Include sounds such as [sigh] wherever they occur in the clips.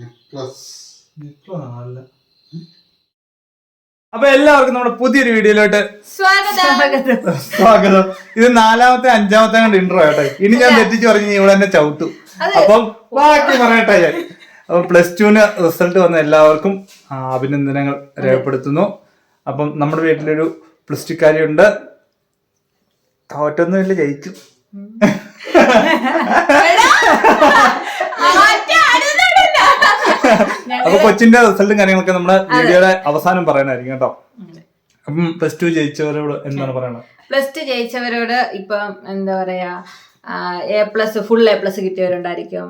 Necklace. അല്ല അപ്പൊ എല്ലാവർക്കും നമ്മുടെ പുതിയൊരു വീഡിയോയിലോട്ട് സ്വാഗതം. സ്വാഗതം. ഇത് നാലാമത്തെ അഞ്ചാമത്തെ കണ്ട് ഇൻട്രോ ആട്ടെ. ഇനി ഞാൻ തെറ്റിച്ച് പറഞ്ഞു ഇവിടെ എന്നെ ചവിട്ടു. അപ്പം ബാക്കി പറയട്ടെ ഞാൻ. അപ്പൊ പ്ലസ് ടുവിന് റിസൾട്ട് വന്ന എല്ലാവർക്കും അഭിനന്ദനങ്ങൾ രേഖപ്പെടുത്തുന്നു. അപ്പം നമ്മുടെ വീട്ടിലൊരു പ്ലസ് ടു കാര്യമുണ്ട് തോറ്റൊന്നുമില്ല ജയിച്ചു അപ്പൊ കൊച്ചിന്റെ റിസൾട്ടും കാര്യങ്ങളൊക്കെ നമ്മുടെ വീഡിയോയുടെ അവസാനം പറയാനായിരിക്കും കേട്ടോ. അപ്പം പ്ലസ് ടു ജയിച്ചവരോട് എന്താണ് പറയുന്നത് പ്ലസ് ടു ജയിച്ചവരോട് ഇപ്പം എന്താ പറയാ A plus full A plus കിട്ടിയവരുണ്ടായിരിക്കും.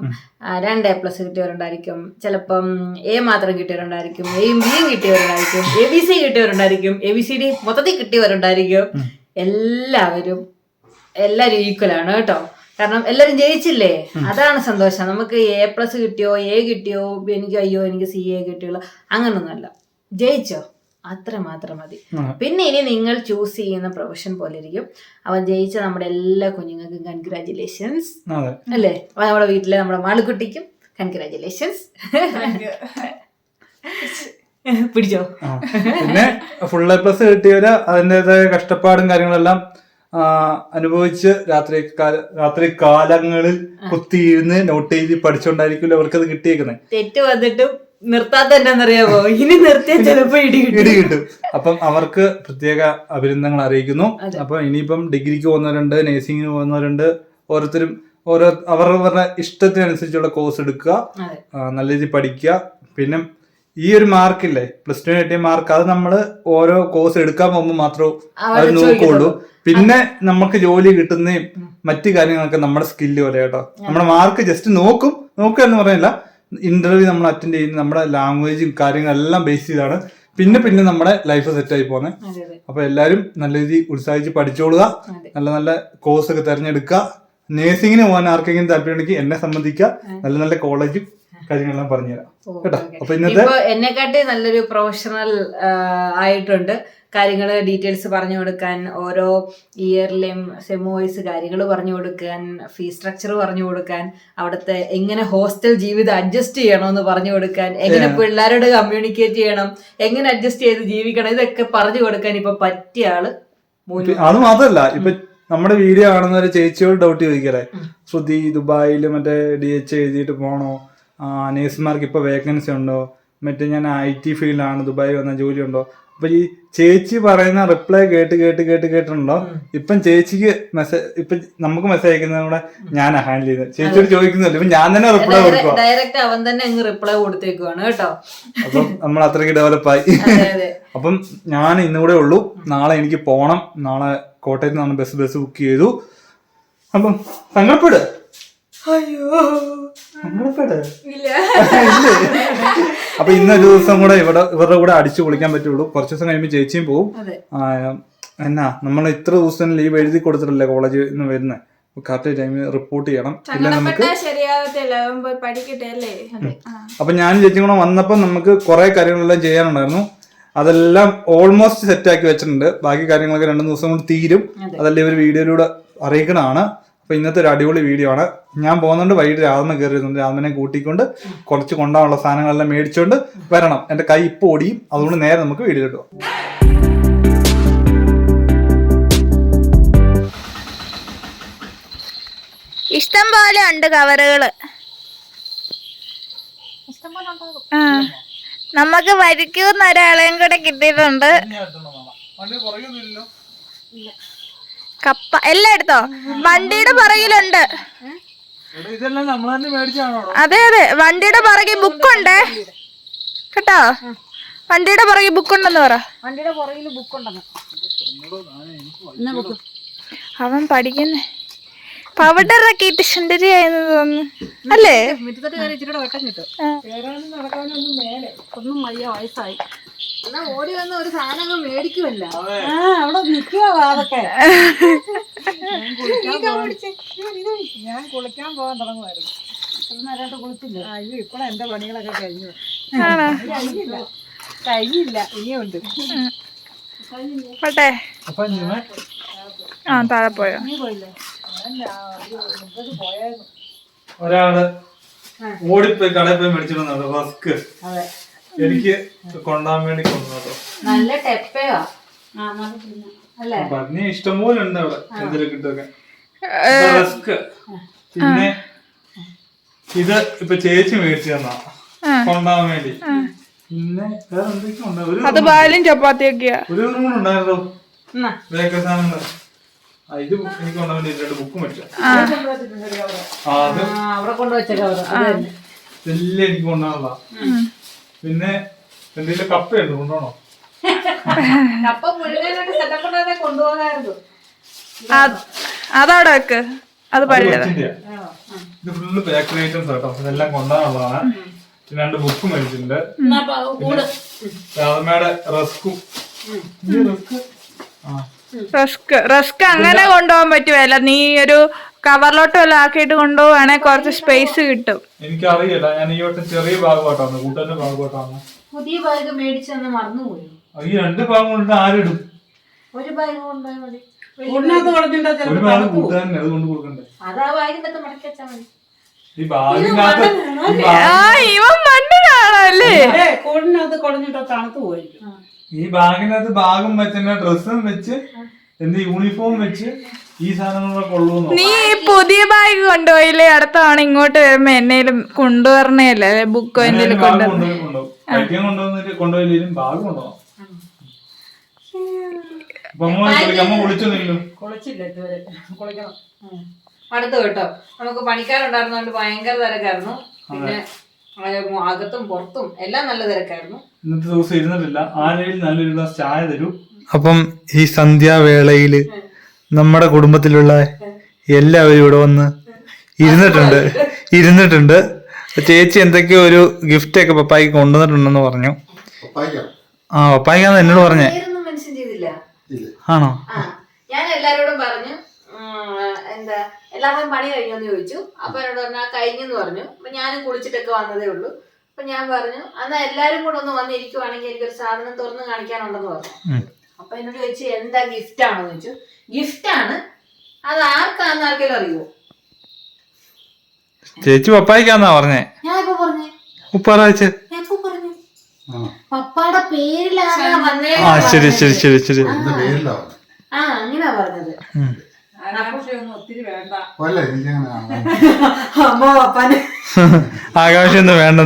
രണ്ട് എ പ്ലസ് കിട്ടിയവരുണ്ടായിരിക്കും. ചിലപ്പം എ മാത്രം കിട്ടിയവരുണ്ടായിരിക്കും. എയും ബിയും കിട്ടിയവരുണ്ടായിരിക്കും. എ ബി സി കിട്ടിയവരുണ്ടായിരിക്കും. എ ബി സി ഡി മൊത്തത്തിൽ കിട്ടിയവരുണ്ടായിരിക്കും. എല്ലാവരും എല്ലാവരും ഈക്വൽ ആണ് കേട്ടോ. കാരണം എല്ലാരും ജയിച്ചില്ലേ? അതാണ് സന്തോഷം. നമുക്ക് എ പ്ലസ് കിട്ടിയോ എ കിട്ടിയോ എനിക്ക് അയ്യോ എനിക്ക് സി എ കിട്ടിയോ അങ്ങനൊന്നുമല്ല. ജയിച്ചോ? അത്ര മാത്രം മതി. പിന്നെ ഇനി നിങ്ങൾ ചൂസ് ചെയ്യുന്ന പ്രൊഫഷൻ പോലെ ഇരിക്കും. അവൻ ജയിച്ച നമ്മുടെ എല്ലാ കുഞ്ഞുങ്ങൾക്കും കൺഗ്രാറ്റുലേഷൻസ് അതെ. അല്ലേ? നമ്മുടെ വീട്ടിലെ നമ്മുടെ മാളുക്കുട്ടിക്കും കൺഗ്രാറ്റുലേഷൻസ് പിടിച്ചോ? പിന്നെ ഫുൾ എ പ്ലസ് കിട്ടിയവര് അതിന്റെതായ കഷ്ടപ്പാടും കാര്യങ്ങളെല്ലാം അനുഭവിച്ച് രാത്രി രാത്രി കാലങ്ങളിൽ കുത്തിയിരുന്ന് നോട്ട് എഴുതി പഠിച്ചോണ്ടായിരിക്കുമല്ലോ അവർക്ക് അത് കിട്ടിയേക്കുന്നത് തെറ്റ് വന്നിട്ടും നിർത്താത്ത എന്താണെന്നറിയാമോ ഇനി നിർത്തിയാൽ ചിലപ്പോ ഇടി കിട്ടും. ഇടി കിട്ടും. അപ്പം അവർക്ക് പ്രത്യേക അഭിനന്ദനങ്ങൾ അറിയിക്കുന്നു. അപ്പൊ ഇനിയിപ്പം ഡിഗ്രിക്ക് പോകുന്നവരുണ്ട് നേഴ്സിംഗിന് പോകുന്നവരുണ്ട് ഓരോരുത്തരും ഓരോ അവരവരുടെ ഇഷ്ടത്തിനനുസരിച്ചുള്ള കോഴ്സ് എടുക്കുക നല്ല രീതിയിൽ പഠിക്കുക. പിന്നെ ഈ ഒരു മാർക്കില്ലേ? പ്ലസ് ടു കിട്ടിയ മാർക്ക് അത് നമ്മൾ ഓരോ കോഴ്സ് എടുക്കാൻ പോകുമ്പോൾ മാത്രമേ നോക്കുകയുള്ളൂ അത് നോക്കുള്ളൂ. പിന്നെ നമുക്ക് ജോലി കിട്ടുന്നതും മറ്റു കാര്യങ്ങളൊക്കെ നമ്മുടെ സ്കില്ല് പോലെ കേട്ടോ. നമ്മുടെ മാർക്ക് ജസ്റ്റ് നോക്കും. നോക്കുക എന്ന് പറയുന്നില്ല. ഇന്റർവ്യൂ നമ്മൾ അറ്റൻഡ് ചെയ്യുന്ന നമ്മുടെ ലാംഗ്വേജും കാര്യങ്ങളെല്ലാം ബേസ് ചെയ്താണ്. പിന്നെ പിന്നെ നമ്മുടെ ലൈഫ് സെറ്റ് ആയി അതെ അപ്പൊ എല്ലാവരും നല്ല രീതിയിൽ ഉത്സാഹിച്ച് പഠിച്ചോളുക. നല്ല നല്ല കോഴ്സ് ഒക്കെ തിരഞ്ഞെടുക്കുക. നേഴ്സിങ്ങിന് പോകാൻ ആർക്കെങ്കിലും താല്പര്യമുണ്ടെങ്കിൽ എന്നെ സംബന്ധിക്കുക. നല്ല നല്ല കോളേജും കാര്യങ്ങളെല്ലാം പറഞ്ഞുതരാം. കേട്ടോ. അപ്പൊ ഇന്നത്തെ എന്നെക്കാട്ടി നല്ലൊരു പ്രൊഫഷണൽ ആയിട്ടുണ്ട്. കാര്യങ്ങൾ ഡീറ്റെയിൽസ് പറഞ്ഞു കൊടുക്കാൻ ഓരോ ഇയറിലെയും സെമോ വൈസ് കാര്യങ്ങൾ പറഞ്ഞു കൊടുക്കാൻ ഫീ സ്ട്രക്ചർ പറഞ്ഞു കൊടുക്കാൻ അവിടുത്തെ എങ്ങനെ ഹോസ്റ്റൽ ജീവിതം അഡ്ജസ്റ്റ് ചെയ്യണമെന്ന് പറഞ്ഞു കൊടുക്കാൻ എങ്ങനെ പിള്ളേരോട് കമ്മ്യൂണിക്കേറ്റ് ചെയ്യണം എങ്ങനെ അഡ്ജസ്റ്റ് ചെയ്ത് ജീവിക്കണം ഇതൊക്കെ പറഞ്ഞു കൊടുക്കാൻ ഇപ്പൊ പറ്റിയ ആൾ അത് മാത്രല്ല ഇപ്പൊ നമ്മുടെ വീഡിയോ കാണുന്ന ഒരു ചേച്ചിയോട് ഡൗട്ട് ചോദിക്കലേ ശ്രുതി ദുബായിൽ മറ്റേ ഡി എച്ച് എഴുതിയിട്ട് പോണോ? നേഴ്സുമാർക്ക് ഇപ്പോൾ വേക്കൻസി ഉണ്ടോ? മറ്റേ ഞാൻ ഐ ടി ഫീൽഡാണ് ദുബായി വന്ന ജോലി ഉണ്ടോ അപ്പൊ ഈ ചേച്ചി പറയുന്ന റിപ്ലൈ കേട്ട് കേട്ട് കേട്ട് കേട്ടിട്ടുണ്ടോ? ഇപ്പം ചേച്ചിക്ക് മെസ്സേജ് ഇപ്പൊ നമുക്ക് മെസ്സേജ് അയക്കുന്നത് കൂടെ ഞാൻ ഹാൻഡിൽ ചെയ്യുന്നത്. ചേച്ചിയോട് ചോദിക്കുന്നില്ല ഇപ്പൊ ഞാൻ തന്നെ റിപ്ലൈ കൊടുക്കും ഡയറക്റ്റ് അവൻ തന്നെ അങ്ങ് റിപ്ലൈ കൊടുത്തേക്കുവാണ് കേട്ടോ. അപ്പം നമ്മൾ അത്രയ്ക്ക് ഡെവലപ്പായി [laughs] അപ്പം ഞാൻ ഇന്നുകൂടെ ഉള്ളൂ. നാളെ എനിക്ക് പോണം. നാളെ കോട്ടയത്ത് നിന്നാണ് ബസ് ബസ് ബുക്ക് ചെയ്തു. അപ്പം സങ്കടപ്പെടുക അയ്യോ? [laughs] അപ്പൊ ഇന്നൊരു ദിവസം കൂടെ ഇവിടെ ഇവരുടെ കൂടെ അടിച്ചു പൊളിക്കാൻ പറ്റുള്ളൂ. കുറച്ച് ദിവസം കഴിയുമ്പോൾ ചേച്ചിയും പോവും. എന്നാ നമ്മൾ ഇത്ര ദിവസം ലീവ് എഴുതി കൊടുത്തിട്ടല്ലേ കോളേജിൽ നിന്ന് വരുന്നത് കറക്റ്റ് ടൈമിൽ റിപ്പോർട്ട് ചെയ്യണം. ഇല്ല നമുക്ക് അപ്പൊ ഞാൻ ചേച്ചിയും കൂടെ വന്നപ്പോൾ നമുക്ക് കുറെ കാര്യങ്ങളെല്ലാം ചെയ്യാനുണ്ടായിരുന്നു. അതെല്ലാം ഓൾമോസ്റ്റ് സെറ്റ് ആക്കി വെച്ചിട്ടുണ്ട്. ബാക്കി കാര്യങ്ങളൊക്കെ രണ്ടു ദിവസം കൊണ്ട് തീരും. അതെ. അതെല്ലാം ഇവർ വീഡിയോയിലൂടെ അറിയിക്കണതാണ്. അപ്പൊ ഇന്നത്തെ ഒരു അടിപൊളി വീഡിയോ ആണ്. ഞാൻ പോകുന്നുണ്ട് വൈകിട്ട് രാമ കയറിയിരുന്നുണ്ട്. രാമനെ കൂട്ടിക്കൊണ്ട് കുറച്ച് കൊണ്ടാണുള്ള സാധനങ്ങളെല്ലാം മേടിച്ചുകൊണ്ട് വരണം. എന്റെ കൈ ഇപ്പൊ ഓടിയും. അതുകൊണ്ട് നേരെ നമുക്ക് വീഡിയോ കിട്ടും ഇഷ്ടം പോലെ ഉണ്ട് കവറുകൾ. ആ. നമുക്ക് വരിക്കൂന്ന് ഒരാളെയും കൂടെ കിട്ടിയിട്ടുണ്ട്. കപ്പ എല്ലാം എടുത്തോ? വണ്ടിയുടെ പുറകിലുണ്ട്. ഇതെല്ലാം നമ്മൾ തന്നെ മേടിച്ചാണോ? അതെ അതെ. വണ്ടിയുടെ പുറകിൽ ബുക്കുണ്ട്. കേട്ടോ? വണ്ടിയുടെ പുറകിൽ ബുക്കുണ്ടെന്ന് പറ. വണ്ടിയുടെ പുറകിൽ ബുക്ക്? ഉണ്ടെന്ന് അവൻ പഠിക്കുന്നേ. പൗഡറൊക്കെ ഇട്ട് സുന്ദരിയായെന്ന് തോന്നുന്നു. അല്ലേ? മുറ്റത്തോട്ട് കയറി ഇച്ചിരി വെട്ടം കിട്ടും. ആ. കേറാനും നടക്കാനൊന്നും മേലെ. ഒന്നും വയ്യ വയസ്സായി. എന്നാ ഓടി വന്ന ഒരു സാധനങ്ങൾ മേടിക്കുമല്ല. ആ അവിടെ നിൽക്കുക അതൊക്കെ. [laughs] ഞാൻ കുളിക്കാൻ പോകാൻ തുടങ്ങുമായിരുന്നു നേരമായിട്ട് കുളിച്ചില്ല. അയ്യോ ഇപ്പോഴാ എന്റെ പണികളൊക്കെ കഴിഞ്ഞു ആണോ? കഴിഞ്ഞില്ല. കഴിഞ്ഞില്ല ഇനിയുണ്ട്. പോട്ടെ. ആ താഴെ പോയോ? നീ പോയില്ലേ? ഒരാൾ ഓടിപ്പോയി കടയിൽ പോയി മേടിച്ചിരുന്നത് റസ്ക് എനിക്ക് കൊണ്ടാൻ വേണ്ടി കൊണ്ടുവന്നു നല്ല ടെപ്പയോ. പിന്നെ ഇഷ്ടംപോലെ ഉണ്ട് അവിടെ എന്തെങ്കിലും കിട്ടുമൊക്കെ റസ്ക് പിന്നെ ഇത് ഇപ്പൊ ചേച്ചി മേടിച്ചു തന്നാ കൊണ്ടാൻ വേണ്ടി. പിന്നെ വേറെ എന്തൊക്കെയുണ്ട് ഒരു അത് പാലും ചപ്പാത്തിയൊക്കെയാ. ഒരു ഉണ്ടായിരുന്നു. ബേക്കർ സാധനങ്ങൾ ഇത് എനിക്ക് രണ്ട് ബുക്ക് മേടിച്ചു അവിടെ. കൊണ്ടുവച്ചേക്കാം ഇതെല്ലാം എനിക്ക് പിന്നെ എന്തെങ്കിലും കപ്പയുണ്ട് കൊണ്ടുപോകണോ? കപ്പ മുഴുവനായിട്ട് സെറ്റപ്പ് കൊണ്ടുപോകാമായിരുന്നു അത് അതവിടെ വെക്ക്. അത് പഴയത്. കൊച്ചിന്റെയാ. ഇത് ഫുള്ള് ബേക്കറി ഐറ്റംസ് കേട്ടോ ഇതെല്ലാം കൊണ്ടാണുള്ളതാണ് പിന്നെ രണ്ട് ബുക്ക് മേടിച്ചിട്ടുണ്ട് രാധമ്മയുടെ റസ്ക്? ആ. റസ്ക് റസ്ക് അങ്ങനെ കൊണ്ടുപോകാൻ പറ്റുമല്ല നീ ഒരു കവറിലോട്ട് വല്ല ആക്കിയിട്ട് കൊണ്ടുപോവാണെങ്കിൽ കുറച്ച് സ്പേസ് കിട്ടും. എനിക്കറിയില്ല. ഞാൻ ഈ വട്ടം ചെറിയ ഭാഗമായിട്ടാണ് കൂട്ടന്റെ ഭാഗമായിട്ടാണ് പുതിയ ബാഗ് മേടിച്ചെന്ന് മറന്നുപോയി. ഈ രണ്ട് ഭാഗം കൊണ്ട് ആരിടും ഒരു ബാഗ് കൊണ്ടുപോയാൽ മതി. അത് ബാഗിന്റെ മടക്കി വെച്ചാൽ മതി. ഈ ബാഗിനകത്ത് ഇവൻ മണ്ണിനാണല്ലേ ഏ കൂടിനകത്ത് കൊടുത്തിട്ടാ തണുത്ത് പോയിരിക്കും. ഈ ബാഗിനകത്ത് ബാഗും വെച്ച് ഡ്രസ്സും വെച്ച് എന്ത് യൂണിഫോം വെച്ച് ഈ സാധനങ്ങളൊക്കെ കൊള്ളൂന്നോ നീ ഈ പുതിയ ബാഗ് കൊണ്ടുപോയില്ലേ? അടുത്ത തവണ ഇങ്ങോട്ട് വരുമ്പോ എന്നേലും കൊണ്ടുവരണേല്ലേ ബുക്ക് എന്തെങ്കിലും കൊണ്ടുവന്നിട്ട് കൊണ്ടുപോയില്ലേലും ബാഗ് കൊണ്ടുപോകാം അമ്മ കുളിച്ചില്ല ഇതുവരെ. കുളിക്കണം. അടുത്ത് കേട്ടോ. നമുക്ക് പണിക്കാരുണ്ടായിരുന്നോണ്ട് ഭയങ്കര തിരക്കായിരുന്നു. പിന്നെ അകത്തും പുറത്തും എല്ലാം നല്ല തിരക്കായിരുന്നു. ഇന്നത്തെ ദിവസം ഇരുന്നിട്ടില്ല. ആരെയും നല്ലൊരു ഗ്ലാസ് ചായ തരൂ. അപ്പം ഈ സന്ധ്യാവേളയിൽ നമ്മുടെ കുടുംബത്തിലുള്ള എല്ലാവരും ഇവിടെ വന്ന് ഇരുന്നിട്ടുണ്ട്. ഇരുന്നിട്ടുണ്ട്. ചേച്ചി എന്തൊക്കെയോ ഒരു ഗിഫ്റ്റ് ഒക്കെ പപ്പായിക്ക് കൊണ്ടുവന്നിട്ടുണ്ടെന്ന് പറഞ്ഞു. ആ പപ്പായിക്കാന്ന് എന്നോട് പറഞ്ഞേ. ആണോ? ഞാൻ എല്ലാരോടും പറഞ്ഞു എല്ലാവരും പണി കഴിഞ്ഞോന്ന് ചോദിച്ചു. അപ്പൊ എന്നോട് പറഞ്ഞാൽ കഴിഞ്ഞെന്ന് പറഞ്ഞു. അപ്പൊ ഞാനും കുളിച്ചിട്ടൊക്കെ വന്നതേ ഉള്ളൂ. അപ്പൊ ഞാൻ പറഞ്ഞു എന്നാ എല്ലാരും കൂടെ ഒന്ന് വന്നിരിക്കുവാണെങ്കിൽ എനിക്കൊരു സാധനം തുറന്ന് കാണിക്കാനുണ്ടെന്ന് പറഞ്ഞു. അപ്പൊ എന്നോട് ചോദിച്ചു എന്താ ഗിഫ്റ്റ് ആണോ ചോദിച്ചു. ഗിഫ്റ്റ് ആണ്. അത് ആർക്കാന്ന് ആർക്കെങ്കിലും അറിയുമോ ചേച്ചി പപ്പായിക്കാന്നാ പറഞ്ഞേ. ഞാൻ ഇപ്പൊ പറഞ്ഞേ? ഞാൻ ഇപ്പൊ പറഞ്ഞു? പപ്പാടെ പേരിലാണ് വന്നേ ആ ശരി ശരി ശരി ശരി ആ അങ്ങനെയാ പറഞ്ഞത്. ഒത്തിരി വേണ്ട.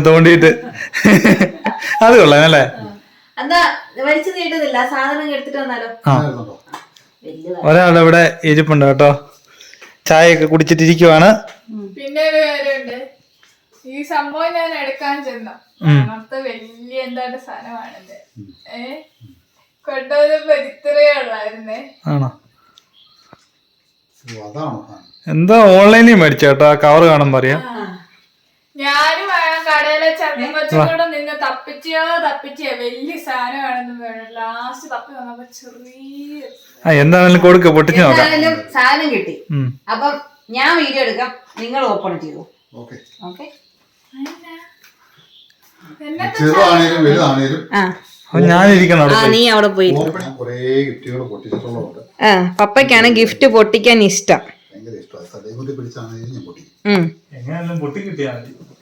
തോണ്ടിട്ട് അത് കൊള്ളാം അല്ലേ? എന്താ വലിച്ചു നീട്ടുന്നില്ല? ആ സാധനം എടുത്തിട്ട് വന്നാലോ? ആ. വലിയതാ ഒരാളിവിടെ ഇരിപ്പുണ്ട് കേട്ടോ. ചായയൊക്കെ കുടിച്ചിട്ടിരിക്കുവാണ്. പിന്നെ ഒരു കാര്യമുണ്ട്. ഈ സംഭവം ഞാൻ എടുക്കാൻ ചെന്ന. ഉം. അങ്ങനത്തെ വലിയ എന്താണ് സാധനമാണ് ഏ? കൊണ്ടുവന്നപ്പോ ഇത്രയേ ഉള്ളായിരുന്നേ ആണോ? എന്താ ഓൺലൈനിൽ മേടിച്ച കേട്ടോ? ആ കവർ കാണാൻ അറിയാം. ഞാനും കടയിലെ ചന്ദൻ കൊച്ചും കൂടെ നിന്ന് തപ്പിച്ചോ തപ്പിച്ചോ. വലിയ സാധനമാണെന്ന് വേണം ലാസ്റ്റ് തപ്പി വന്നപ്പോ ചെറിയ ആ എന്താണെങ്കിലും കൊടുക്ക പൊട്ടിച്ചു നോക്കാം. എന്തായാലും സാധനം കിട്ടി. ഉം. അപ്പം ഞാൻ വീഡിയോ എടുക്കാം. നിങ്ങൾ ഓപ്പൺ ചെയ്തു ഓക്കെ ചെറുതാണേലും വലുതാണേലും ആ. ഞാനിരിക്കണം ആ നീ അവിടെ പോയി ആ പപ്പയ്ക്കാണ് ഗിഫ്റ്റ് പൊട്ടിക്കാൻ ഇഷ്ടം.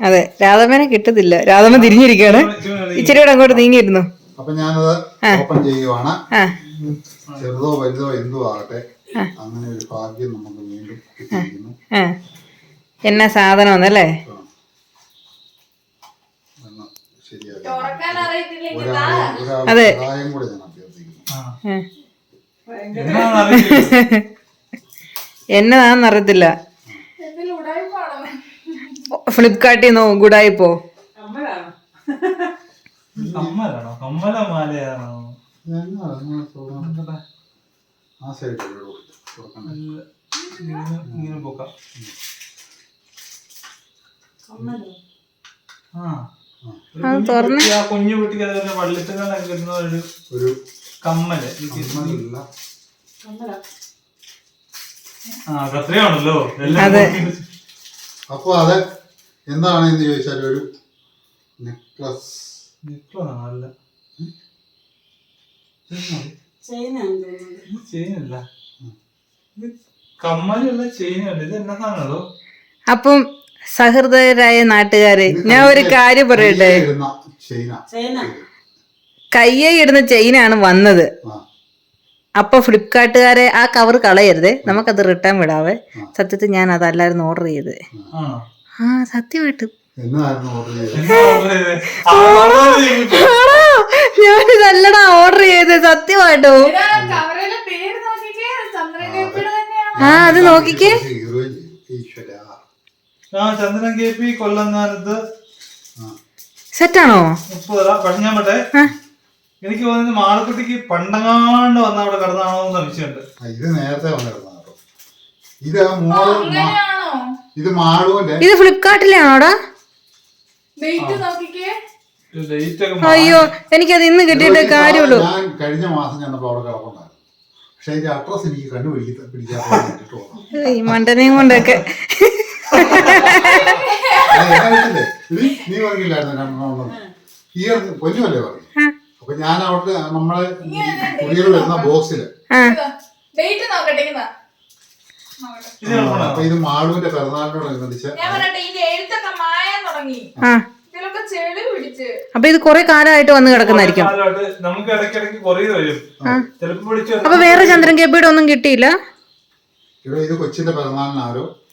അതെ രാധമ്മനെ കിട്ടത്തില്ല. രാധമ്മ തിരിഞ്ഞിരിക്കാണ് ഇച്ചിരി കൂടെ അങ്ങോട്ട് നീങ്ങിയിരുന്നു. അപ്പൊ ഞാനത് ഓപ്പൺ ചെയ്യുവാണ്. ചെറുതോ വലുതോ എന്തോ ആകട്ടെ അങ്ങനെ ഒരു ഭാഗ്യം നമുക്ക് വീണ്ടും എന്നാ സാധനമെന്നല്ലേ എന്ന് ശരിയാക്കി തുറക്കാൻ അറിയത്തില്ലെങ്കിൽ ഒരാളെ ഒരാളുടെ അതെ. സഹായം കൂടെ ഞാൻ അഭ്യർത്ഥിക്കുന്നു ആ. ആ. എന്നാന്ന് അറിയില്ല. എന്നതാണെന്ന് അറിയത്തില്ല എന്തെങ്കിലും ഉടായ്പാണോ ഫ്ലിപ്കാർട്ടിൽ നിന്ന് ഗുഡായിപ്പോ അമ്മയാണോ കമ്മലാണോ കമ്മല മാലയാണോ [laughs] എന്നാ നിങ്ങൾ അറിയത്തില്ല ആ സൈഡ് തുറക്കണ്ടേ. അല്ല, ഇങ്ങനെ ഇങ്ങനെ പോക്കാം. ആ. കുഞ്ഞു കുട്ടി, ആ കുഞ്ഞു കുട്ടിക്ക് അതുപോലെ കിട്ടുന്ന ഒരു ഒരു കമ്മൽ. ആ കത്രയാണല്ലോ അതെ. അപ്പൊ അത് എന്താണെന്ന് ചോദിച്ചാൽ ഒരു നെക്ലസ്. നെക്ലസ് ഇത് കമ്മലുള്ള ചെയിനല്ല. ഇത് എന്നാ അപ്പം സഹൃദയരായ നാട്ടുകാരെ ഞാൻ ഒരു കാര്യം പറയട്ടെ? കയ്യെ ഇടുന്ന ചെയിനാണ് വന്നത്. അപ്പൊ ഫ്ലിപ്കാർട്ടുകാരെ ആ കവർ കളയരുത്. നമുക്കത് റിട്ടേൺ വിടാവേ. സത്യത്തിൽ ഞാൻ അതല്ലായിരുന്നു ഓർഡർ ചെയ്തത്. ആണോ? ആ സത്യമായിട്ടും. ഞാനിതല്ലടാ ഓർഡർ ചെയ്തത് സത്യമായിട്ടോ? ആ അത് നോക്കിക്കേ. ഈശ്വര ആ ചന്ദ്രൻ കെ പി കൊല്ലം കാലത്ത് സെറ്റാണോ? മുപ്പത് ഞാൻ പറ്റേ എനിക്ക് തോന്നുന്നു മാളക്കുട്ടിക്ക് പണ്ടങ്ങാണ്ട് വന്ന അവിടെ കിടന്നാണോ എന്ന് സംശയമുണ്ട്. ഇത് നേരത്തെ കേട്ടോ. ഇത് മോൾ മാ- അങ്ങനെയാണോ? ഇത് മാളുവിന്റെ ഇത് ഫ്ലിപ്കാർട്ടിലാണോടാ അയ്യോ എനിക്കത് ഇന്ന് കിട്ടിയിട്ട് കാര്യമുള്ളൂ. ഞാൻ കഴിഞ്ഞ മാസം ചെന്നപ്പോ അവിടെ കിടപ്പുണ്ടായിരുന്നു. പക്ഷെ അതിന്റെ അഡ്രസ് എനിക്ക് കണ്ടുപിടിക്കാൻ ഈ മണ്ടനെയും കൊണ്ടൊക്കെ. നീ പറഞ്ഞില്ലായിരുന്നു? രണ്ടെണ്ണം ഈ പൊന്നുമല്ലേ പറഞ്ഞു? അപ്പൊ ഞാൻ അവിടെ നമ്മളെ കുടികൾ വരുന്ന ബോക്സിൽ? അപ്പൊ ഇത് മാളുവിന്റെ പിറന്നാളിനോടനുബന്ധിച്ച്. അപ്പൊ ഇത് കൊറേ കാലമായിട്ട് വന്ന് വിളിച്ചു അപ്പൊ വേറെ ചന്ദ്രൻ കേപ്പിയുടെ ഒന്നും കിട്ടിയില്ല? ഇവിടെ ഇത് കൊച്ചിന്റെ പിറന്നാളിന് ആരോ കൊച്ചിന് കൈയിറക്കി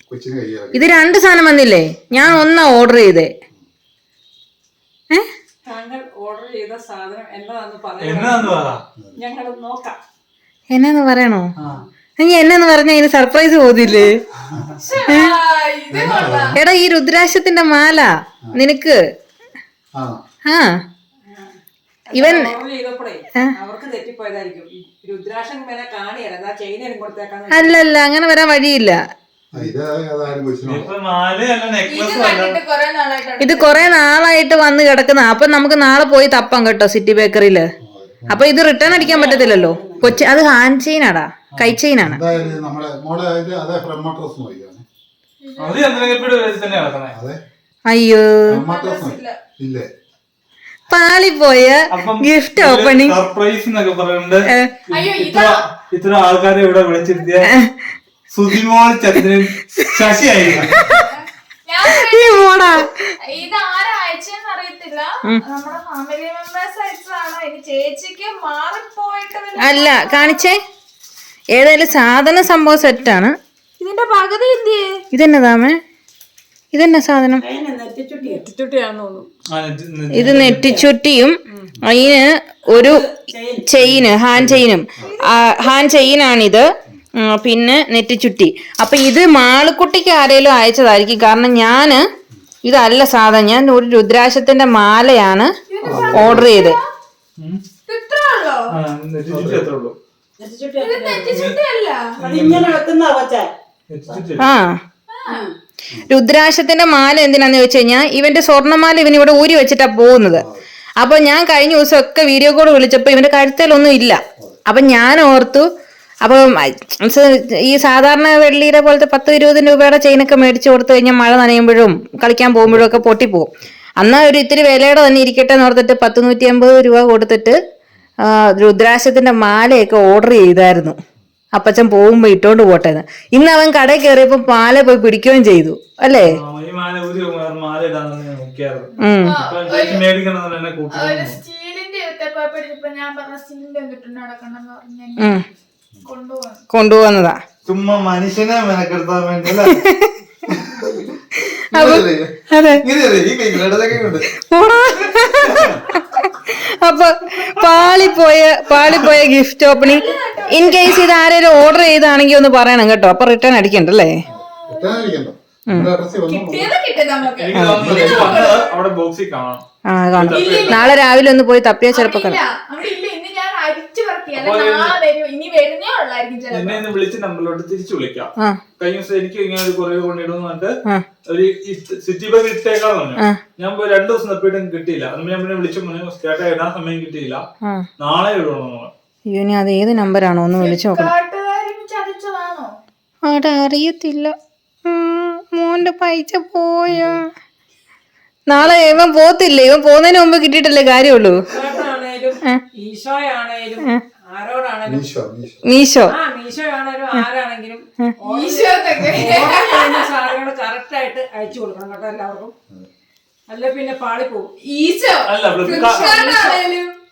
ഇത് രണ്ട് സാധനം വന്നില്ലേ? ഞാൻ ഒന്നാ ഓർഡർ ചെയ്തേ. താങ്കൾ ഓർഡർ ചെയ്ത സാധനം എന്നതാന്ന് പറയാം എന്നാന്ന് പറ. ഞങ്ങൾ നോക്കാം. എന്നെന്ന് പറയണോ? നീ എന്നു പറഞ്ഞ അതിന് സർപ്രൈസ് പോതില്ലേ എടാ ഈ രുദ്രാക്ഷത്തിന്റെ മാല നിനക്ക്? ആ. ഇവൻ അല്ലല്ല അങ്ങനെ വരാൻ വഴിയില്ല. ഇത് കൊറേ നാളായിട്ടുണ്ട് ഇത് കൊറേ നാളായിട്ട് വന്ന് കിടക്കുന്ന അപ്പൊ നമുക്ക് നാളെ പോയി തപ്പാം കേട്ടോ സിറ്റി ബേക്കറിയിൽ. അപ്പൊ ഇത് റിട്ടേൺ അടിക്കാൻ പറ്റത്തില്ലല്ലോ? കൊച്ചി അത് ഹാൻഡ് ചെയിൻ ആടാ കൈ ചെയിൻ ആണ്. അയ്യോ. പാളിപ്പോയ ഗിഫ്റ്റ് ഓപ്പണിംഗ് സർപ്രൈസ് എന്നൊക്കെ പറയുന്നുണ്ട്. ഇത്ര ആൾക്കാരെ ഇവിടെ വിളിച്ചിരുത്തിയ. സുതിമോൾ ചന്ദ്രൻ ശശി ആയിരിക്കും ഞാൻ ഈ മോടാ ഇത് ആരാ അയച്ചെന്ന് അറിയത്തില്ല. നമ്മുടെ ഫാമിലി മെമ്പേഴ്സ് അയച്ചതാണോ ഇനി ചേച്ചിക്ക് മാറിപ്പോയിട്ട് വല്ല- അല്ല കാണിച്ചേ. ഏതായാലും സാധന സംഭവം സെറ്റാണ് ഇതിന്റെ പകുതി എന്തിയേ? ഇതെന്നതാമേ ഇതെന്നാ സാധനം. തോന്നുന്നു. ആ, നെറ്റ്- നെറ്റ് ഇത് നെറ്റിച്ചുട്ടിയും അതിന് ഒരു ചെയിന് ഹാൻഡ് ചെയിനും. ഹാൻഡ് ചെയിനാണിത്. പിന്നെ നെറ്റിച്ചുട്ടി അപ്പൊ ഇത് മാളുക്കുട്ടിക്ക് ആരേലും അയച്ചതായിരിക്കും. കാരണം ഞാൻ ഇതല്ല സാധനം ഞാൻ ഒരു രുദ്രാശത്തിന്റെ മാലയാണ് ഓർഡർ ചെയ്തത് ആ, രുദ്രാശത്തിന്റെ മാല എന്തിനാന്ന് ചോദിച്ചു കഴിഞ്ഞാൽ ഇവന്റെ സ്വർണമാല ഇവൻ ഇവിടെ ഊരി വെച്ചിട്ടാ പോകുന്നത്. അപ്പൊ ഞാൻ കഴിഞ്ഞ ദിവസം ഒക്കെ വീഡിയോ കോൾ വിളിച്ചപ്പോ ഇവന്റെ കഴുത്തേലൊന്നും ഇല്ല. അപ്പൊ ഞാൻ ഓർത്തു അപ്പൊ മീൻസ് ഈ സാധാരണ വെള്ളിയുടെ പോലത്തെ പത്ത് ഇരുപത് രൂപയുടെ ചെയിനൊക്കെ മേടിച്ചു കൊടുത്തു കഴിഞ്ഞാൽ മഴ നനയുമ്പോഴും കളിക്കാൻ പോകുമ്പോഴും ഒക്കെ പൊട്ടിപ്പോകും അന്നാ ഒരു ഇത്തിരി വിലയുടെ തന്നെ ഇരിക്കട്ടെ എന്ന് ഓർത്തിട്ട് പത്ത് നൂറ്റി അമ്പത് രൂപ കൊടുത്തിട്ട് രുദ്രാശത്തിന്റെ മാലയൊക്കെ ഓർഡർ ചെയ്തായിരുന്നു. അപ്പച്ചൻ പോകുമ്പോ ഇട്ടോണ്ട് പോട്ടെ. ഇന്ന് അവൻ കടയിൽ കയറിയപ്പോ മാല പോയി പിടിക്കുകയും ചെയ്തു. അല്ലേ? ഈ മാല ഒരു സ്റ്റീലിന്റെ ഞാൻ പറഞ്ഞ സ്റ്റീലിന്റെ കിട്ടുന്ന പറഞ്ഞു കൊണ്ടുവന്നതാ ചുമ്മാ മനുഷ്യനെ മെനക്കെടുത്താൻ വേണ്ടി അതെ. അപ്പൊ പാളിപ്പോയ പാളിപ്പോയ ഗിഫ്റ്റ് ഓപ്പണിംഗ് ഇൻ കേസ് ഇത് ആരെങ്കിലും ഓർഡർ ചെയ്താണെങ്കിൽ ഒന്ന് പറയണം കേട്ടോ. അപ്പൊ റിട്ടേൺ അടിക്കണ്ടല്ലേ? ആ കാണാം. നാളെ രാവിലെ ഒന്ന് പോയി തപ്പിയാ ചിലപ്പോ എന്നെ ഇന്ന് വിളിച്ച് നമ്മളോട് തിരിച്ചു വിളിക്കാം. കഴിഞ്ഞ ദിവസം എനിക്ക് ഇങ്ങനെ ഒരു കുറേ കൊണ്ടിടുന്നു പറഞ്ഞിട്ട് ഒരു സിറ്റി ബാഗ് ഇട്ടേക്കാന്ന് പറഞ്ഞു. ഞാൻ പോയി രണ്ടു ദിവസം തപ്പിയിട്ടും കിട്ടിയില്ല. അതുകൊണ്ട് ഞാൻ പിന്നെ വിളിച്ചു പറഞ്ഞു ചേട്ടാ ഇടാൻ സമയം കിട്ടിയില്ല. നാളെ ഇടണം ഇനി അത് ഏത് നമ്പറാണോ ഒന്ന് വിളിച്ചു നോക്കണം. അവിടെ അറിയത്തില്ല മോന്റെ പൈസ പോയ. നാളെ ഇവൻ പോത്തില്ലേ? ഇവൻ പോകുന്നതിന് മുമ്പ് കിട്ടിയിട്ടല്ലേ കാര്യമുള്ളൂ? ഈശോയാണേലും മീശോ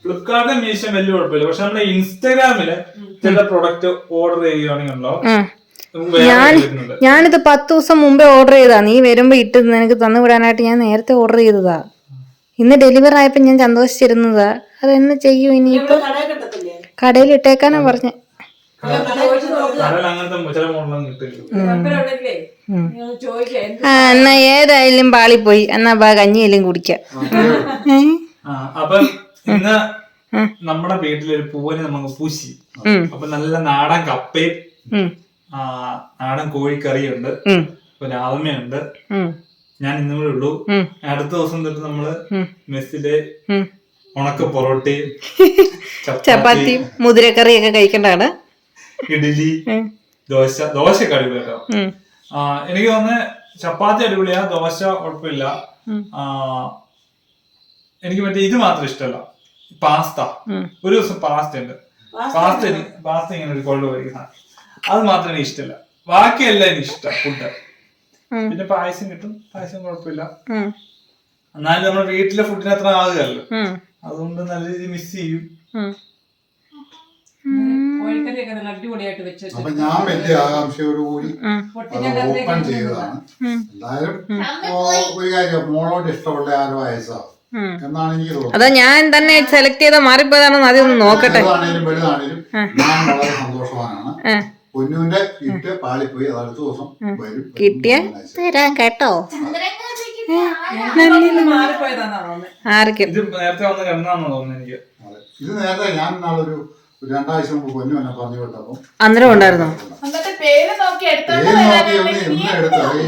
ഫ്ലിപ്കാർട്ടിന്റെ മീശോ വലിയ കുഴപ്പമില്ല. പക്ഷെ നമ്മുടെ ഇൻസ്റ്റാഗ്രാമിൽ ചില പ്രൊഡക്റ്റ് ഓർഡർ ചെയ്യുകയാണെങ്കിലോ ഞാൻ ഞാനിത് പത്ത് ദിവസം മുമ്പേ ഓർഡർ ചെയ്താ. നീ വരുമ്പോ ഇട്ട് നിനക്ക് തന്നു വിടാനായിട്ട് ഞാൻ നേരത്തെ ഓർഡർ ചെയ്തതാ. ഇന്ന് ഡെലിവർ ആയപ്പോ ഞാൻ സന്തോഷിച്ചിരുന്നതാ. അതെന്ന് ചെയ്യൂ ഇനിയിപ്പോ? കടയിൽ ഇട്ടേക്കാനാ പറഞ്ഞ ആ എന്നാ ഏതായാലും പാളിപ്പോയി. എന്നാ ബാ കഞ്ഞിയിലും കുടിക്കാം. അപ്പം ഇന്ന് നമ്മുടെ വീട്ടിലൊരു പൂവന് നമുക്ക് പൂശി. അപ്പൊ നല്ല നാടൻ കപ്പയും ആ, നാടൻ കോഴിക്കറിയുണ്ട്. ആൽമയുണ്ട് ഞാൻ ഇന്നും കൂടെ ഉള്ളൂ അടുത്ത ദിവസം തൊട്ട് നമ്മൾ. മെസ്സിലെ. ഉണക്ക പൊറോട്ടയും [laughs] ചപ്പാത്തിയും മുതിരക്കറിയൊക്കെ കഴിക്കേണ്ടതാണ്. ഇഡലി ഉം. ദോശ ദോശ കഴിവല്ലോ എനിക്ക് തോന്നുന്നത് ചപ്പാത്തി അടിപൊളിയാ ദോശ കുഴപ്പമില്ല. എനിക്ക് മറ്റേ ഇത് മാത്രം ഇഷ്ടമല്ല പാസ്ത. ഒരു ദിവസം പാസ്ത ഉണ്ട്. പാസ്ത പാസ്ത ഇങ്ങനെ ഒരു കൊള്ള കഴിക്കുന്ന അത് മാത്രം എനിക്ക് ഇഷ്ടമല്ല. ബാക്കിയെല്ലാം എനിക്ക് ഇഷ്ടം ഫുഡ് പിന്നെ പായസം കിട്ടും പായസം കുഴപ്പമില്ല. എന്നാലും നമ്മുടെ വീട്ടിലെ ഫുഡിന് അത്ര ആകുകയല്ലോ. ഉം. അതുകൊണ്ട് നല്ല രീതിയിൽ മിസ് ചെയ്യും. കോഴിക്കറിയൊക്കെ നല്ല അടിപൊളിയായിട്ട് വെച്ച് അപ്പൊ ഞാൻ വലിയ ആകാംക്ഷയോടുകൂടി. അത് ഓപ്പൺ ചെയ്തതാണ്. എന്തായാലും ഒരു കാര്യം മോളോട് ഇഷ്ടമുള്ള ആരോ അയച്ചാ. എന്നാണ് എനിക്ക് തോന്നുന്നത്. അതാ ഞാൻ തന്നെ സെലക്ട് ചെയ്ത മാറിപ്പോയതാണെന്ന് ആദ്യം ഒന്ന് നോക്കട്ടെ. ചെറുതാണേലും വലുതാണേലും ഞാൻ വളരെ സന്തോഷവാനാണ്. പൊന്നുവിന്റെ ഇട്ട് പാളിപ്പോയി അതടുത്ത അടുത്ത ദിവസം വരും. കിട്ടിയ തരാം കേട്ടോ. ആർക്കും. ഇത് നേരത്തെ വന്ന് കിടന്നാന്ന് തോന്നുന്നു എനിക്ക്. ഇത് നേരത്തെ ഞാൻ നാളൊരു രണ്ടാഴ്ച മുമ്പ് പൊന്നു എന്നെ പറഞ്ഞു വിട്ടപ്പോ അന്നേരം ഉണ്ടായിരുന്നോ? എനിക്ക്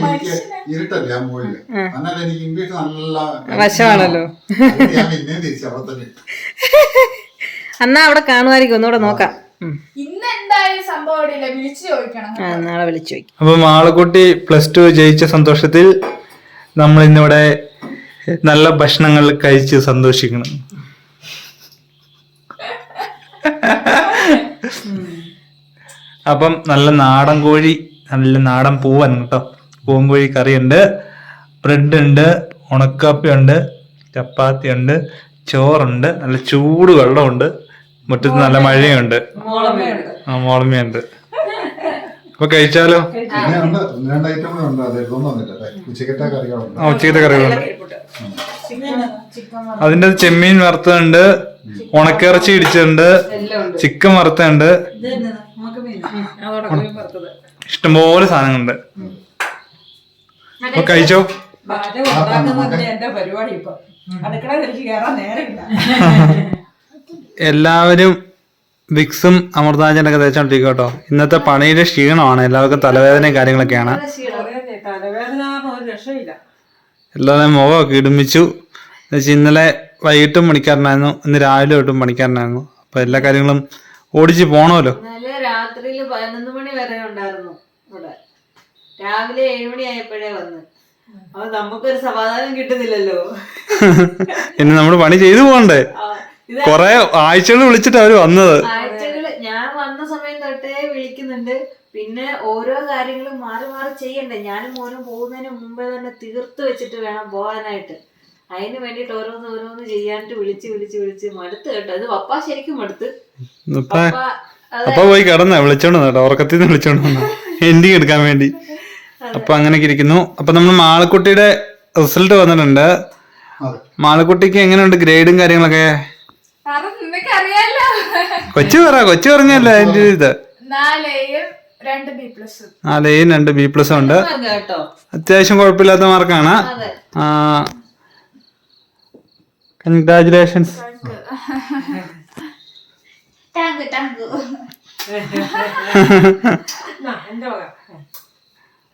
മനുഷ്യനെ? ഇരുട്ടല്ലേ ആ മുകളിൽ എന്നാൽ എനിക്ക് ഇംഗ്ലീഷ് നല്ല വശമാണല്ലോ. ഞാൻ പിന്നെ തിരിച്ചു അവിടെ തന്നെ ഇട്ടു. എന്നാ അവിടെ കാണുമായിരിക്കും. ഒന്നുകൂടെ നോക്കാം. ഉം. ഇന്ന് എന്തായാലും സംഭവം നാളെ വിളിച്ചു ചോദിക്കും. അപ്പൊ മാളക്കുട്ടി പ്ലസ് ടു ജയിച്ച സന്തോഷത്തിൽ നമ്മൾ ഇന്നിവിടെ നല്ല ഭക്ഷണങ്ങൾ കഴിച്ച് സന്തോഷിക്കണം. അപ്പം നല്ല നാടൻ കോഴി നല്ല നാടൻ പൂവൻ കേട്ടോ. പൂവൻ കോഴി കറിയുണ്ട്. ബ്രെഡ് ഉണ്ട് ഉണക്കാപ്പി ഉണ്ട് ചപ്പാത്തി ഉണ്ട് ചോറുണ്ട് നല്ല ചൂട് വെള്ളമുണ്ട് മുറ്റത്ത് നല്ല മഴയുണ്ട്. ആ മോളമ്മയുണ്ട്. അപ്പൊ കഴിച്ചാലോ? പിന്നെ ഉണ്ട് ഒന്ന് രണ്ട് ഐറ്റം കൂടെ ഉണ്ട്. അത് എടുത്തോണ്ട് വന്നിട്ടേ ഉച്ചക്കത്തെ കറികളുണ്ട്. ആ ഉച്ചക്കത്തെ കറികളുണ്ട്. അതിന്റെ ചെമ്മീൻ വറുത്തുണ്ട് ഉണക്കിറച്ചി ഇടിച്ചിട്ടുണ്ട് ചിക്കൻ വറുത്തുണ്ട് ഇഷ്ടംപോലെ സാധനങ്ങളുണ്ട്. അപ്പൊ കഴിച്ചോ? [laughs] എല്ലാവരും വിക്സും അമൃതാഞ്ജനൊക്കെ തേച്ചോണ്ടിരിക്കും കേട്ടോ. ഇന്നത്തെ പണിയുടെ ക്ഷീണമാണ്. എല്ലാവർക്കും തലവേദനയും കാര്യങ്ങളൊക്കെയാണ്. എല്ലാവരും മുഖമൊക്കെ ഇടുമിച്ചു ഇന്നലെ വൈകിട്ടും പണിക്കാരനായിരുന്നു. ഇന്ന് രാവിലെ തൊട്ടും പണിക്കാരനായിരുന്നു. അപ്പൊ എല്ലാ കാര്യങ്ങളും ഓടിച്ച് പോണമല്ലോ. ഇന്നലെ രാത്രിയിൽ പതിനൊന്ന് മണി വരെ ഉണ്ടായിരുന്നു ഇവിടെ. രാവിലെ ഏഴുമണി ആയപ്പോഴേ വന്ന്. അപ്പൊ നമുക്കൊരു സമാധാനം കിട്ടുന്നില്ലല്ലോ. [laughs] പിന്നെ നമ്മൾ പണി ചെയ്തു പോകണ്ടേ? കൊറേ ആഴ്ചകൾ വിളിച്ചിട്ട് അവർ വന്നത്. ആഴ്ചകൾ ഞാൻ വന്ന സമയം തൊട്ടേ വിളിക്കുന്നുണ്ട്. പിന്നെ ഓരോ കാര്യങ്ങളും മാറി മാറി ചെയ്യണ്ടേ. ഞാനും മോനും പോകുന്നതിന് മുമ്പേ തന്നെ തീർത്ത് വെച്ചിട്ട് വേണം പോകാനായിട്ട്. അതിന് വേണ്ടിട്ട് ഓരോന്ന് ഓരോന്ന് ചെയ്യാനായിട്ട് വിളിച്ച് വിളിച്ച് വിളിച്ച് മടുത്ത് കേട്ടോ. അത് പപ്പ ശരിക്കും മടുത്ത്. അപ്പൊ പോയി കിടന്ന? വിളിച്ചോണ്ട് കേട്ടോ? ഉറക്കത്തിൽ നിന്ന് വിളിച്ചോണ്ട് വന്നു? എൻഡിങ് എടുക്കാൻ വേണ്ടി. അപ്പൊ അങ്ങനെയൊക്കെ ഇരിക്കുന്നു. അപ്പൊ നമ്മൾ മാളക്കുട്ടിയുടെ റിസൾട്ട് വന്നിട്ടുണ്ട്. മാളക്കുട്ടിക്ക് എങ്ങനെയുണ്ട്? ഗ്രേഡും കാര്യങ്ങളൊക്കെ? കൊച്ചു പറ കൊച്ചു പറഞ്ഞല്ലേ അതിന്റെ ഇത്. നാലേയും രണ്ട് ബി പ്ലസ് നാലേയും രണ്ട് ബി പ്ലസ് ഉണ്ട്. കേട്ടോ. അത്യാവശ്യം കുഴപ്പമില്ലാത്ത മാർക്കാണ്. അതെ. കൺഗ്രാചുലേഷൻസ്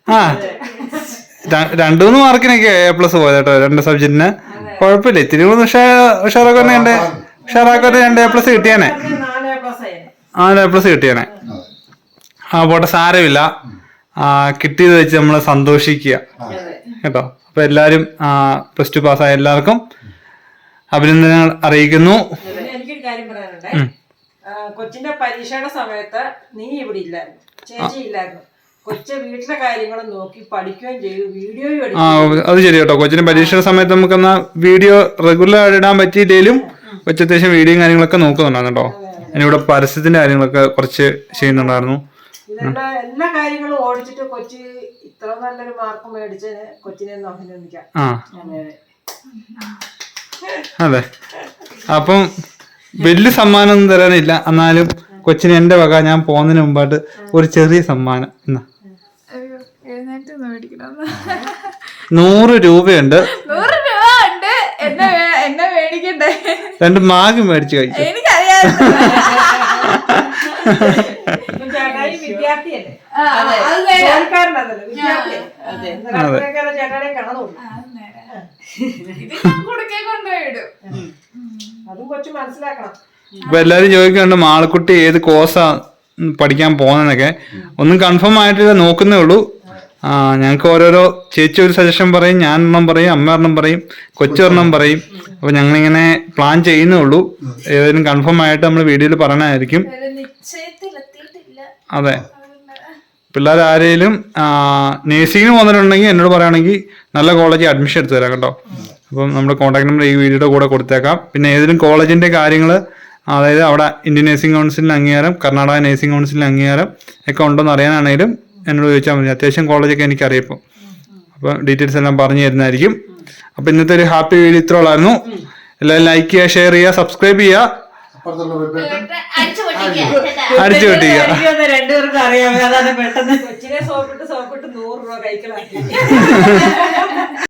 ആ [laughs] രണ്ടു മൂന്ന് മാർക്കിനൊക്കെ എ പ്ലസ് പോയതാട്ടോ കേട്ടോ രണ്ട് സബ്ജക്റ്റിന് കുഴപ്പമില്ല ഇത്തിരി കൂടെ ഉഷാ- ഉഷാറാക്കാൻ ഉഷാറാക്കാൻ രണ്ട് എ പ്ലസ് കിട്ടിയാനെ. നാല് എ പ്ലസ് കിട്ടിയാനെ. ആ പോട്ടെ സാരമില്ല. ആ കിട്ടിയത് വെച്ച് നമ്മൾ സന്തോഷിക്കുക. കേട്ടോ? അപ്പൊ എല്ലാരും പ്ലസ് ടു പാസ്സായ എല്ലാവർക്കും അഭിനന്ദനങ്ങൾ അറിയിക്കുന്നു. എനിക്കൊരു കാര്യം പറയാനുണ്ട്. കൊച്ചിന്റെ പരീക്ഷയുടെ സമയത്ത് നീ ഇവിടെ ഇല്ലായിരുന്നു. ചേച്ചി ഇല്ലായിരുന്നു. കൊച്ചു വീട്ടിലെ കാര്യങ്ങൾ നോക്കി പഠിക്കുകയും ചെയ്തു. വീഡിയോയും ആ അത് ശരി കേട്ടോ. കൊച്ചിന്റെ പരീക്ഷയുടെ സമയത്ത് നമുക്ക് എന്നാ വീഡിയോ റെഗുലർ ആയിട്ട് ഇടാൻ പറ്റിയില്ലേലും കൊച്ചു അത്യാവശ്യം വീഡിയോയും കാര്യങ്ങളൊക്കെ നോക്കുന്നുണ്ടായിരുന്നു കേട്ടോ ഞാനിവിടെ പരസ്യത്തിന്റെ കാര്യങ്ങളൊക്കെ കുറച്ച് ചെയ്യുന്നുണ്ടായിരുന്നു. ഇതെല്ലാം എല്ലാ കാര്യങ്ങളും ഓടിച്ചിട്ട് കൊച്ചി ഇത്ര നല്ലൊരു മാർക്ക് മേടിച്ചതിന് കൊച്ചിനെ ഒന്ന് അഭിനന്ദിക്കാം. അതെ. അപ്പം വലിയ സമ്മാനമൊന്നും തരാനില്ല. എന്നാലും കൊച്ചിന് എന്റെ വക ഞാൻ പോകുന്നതിന് മുമ്പായിട്ട് ഒരു ചെറിയ സമ്മാനം എന്നാ നൂറ് രൂപയുണ്ട് നൂറ് രൂപ ഉണ്ട് എന്നെ വേ- എന്നെ മേടിക്കണ്ടേ രണ്ട് മാഗി മേടിച്ചു കഴിച്ചു. എനിക്കറിയാം ഇപ്പം എല്ലാരും ചോദിക്കുന്നുണ്ട് മാളക്കുട്ടി ഏത് കോഴ്സാ പഠിക്കാൻ പോകുന്നതൊക്കെ ഒന്നും കൺഫേം ആയിട്ടില്ല നോക്കുന്നേ ഉള്ളൂ. ഞങ്ങൾക്ക് ഓരോരോ ചേച്ചി ഒരു സജഷൻ പറയും ഞാൻ ഒരെണ്ണം പറയും അമ്മ ഒരെണ്ണം പറയും കൊച്ചൊരെണ്ണം പറയും. അപ്പൊ ഞങ്ങളിങ്ങനെ പ്ലാൻ ചെയ്യുന്നേ ഉള്ളൂ. ഏതെങ്കിലും കൺഫേം ആയിട്ട് നമ്മൾ വീഡിയോയിൽ പറയണമായിരിക്കും അതെ. പിള്ളേർ ആരെങ്കിലും നേഴ്സിങ്ങിന് പോകുന്നവരുണ്ടെങ്കിൽ എന്നോട് പറയുകയാണെങ്കിൽ നല്ല കോളേജിൽ അഡ്മിഷൻ എടുത്തു തരാം കേട്ടോ. അപ്പം നമ്മുടെ കോൺടാക്ട് നമ്പർ ഈ വീഡിയോയുടെ കൂടെ കൊടുത്തേക്കാം. പിന്നെ ഏതെങ്കിലും കോളേജിന്റെ കാര്യങ്ങൾ അതായത് അവിടെ ഇന്ത്യൻ നേഴ്സിംഗ് കൗൺസിലിന് അംഗീകാരം കർണാടക നേഴ്സിംഗ് കൗൺസിലിന് അംഗീകാരം ഒക്കെ ഉണ്ടോ എന്ന് അറിയാനാണെങ്കിലും എന്നോട് ചോദിച്ചാൽ മതി. അത്യാവശ്യം കോളേജൊക്കെ എനിക്ക് അറിയപ്പോൾ അപ്പോൾ ഡീറ്റെയിൽസ് എല്ലാം പറഞ്ഞു തരുന്നതായിരിക്കും. അപ്പോൾ ഇന്നത്തെ ഒരു ഹാപ്പി വീഡിയോ ഇത്ര ഉള്ളായിരുന്നു. എല്ലാവരും ലൈക്ക് ചെയ്യുക ഷെയർ ചെയ്യുക സബ്സ്ക്രൈബ് ചെയ്യുക. അടിച്ചു പൊട്ടിക്കുക. രണ്ടുപേർക്കും അറിയാം. അതാണ് പെട്ടെന്ന് കൊച്ചിനെ സോപ്പിട്ട് സോപ്പിട്ട് നൂറ് രൂപ കൈക്കലാക്കി. [laughs]